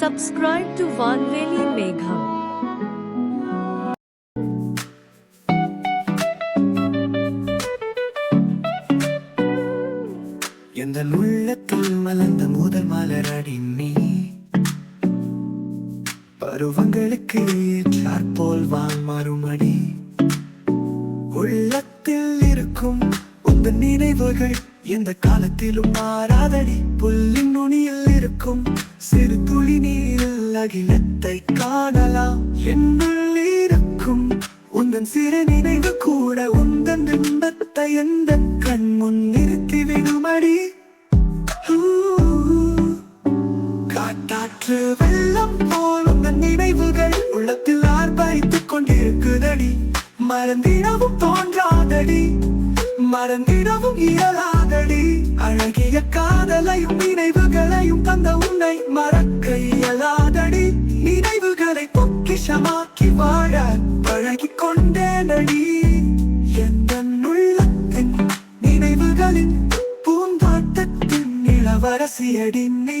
Subscribe to Vanveli Megham. எந்த உள்ளத்தில் மலர்ந்த முதல் மலரடி நீ. பருவங்களுக்கு ஏற்றாற் வான் மறுமடி. உள்ளத்தில் இருக்கும் உந்த நினைவுகள் எந்த காலத்திலும் மாறாதடி. புல்லின் நுனியில் இருக்கும் சிறு துளி அகிலத்தை காணலாம்? என்னுள் இருக்கும் உந்தன் சிறு நினைவு கூட உந்தன் பிம்பத்தை எந்த கண் முன் நிறுத்தி விடுமடி? காட்டாற்று வெள்ளம் போல் உந்தன் நினைவுகள் உள்ளத்தில் ஆர்ப்பரித்துக் கொண்டிருக்குதடி. மறந்திடவும் தோன்றாதடி. மறந்திடவும் இயலாதடி. அழகிய காதலையும் நினைவுகளையும் தந்த உன்னை மற பொக்கிஷமாக்கி வாழ பழகிக் கொண்டேனடி எந்த உள்ளத்தின் நினைவுகளின் பூந்தாட்டத்தின் இளவரசியடி நீ.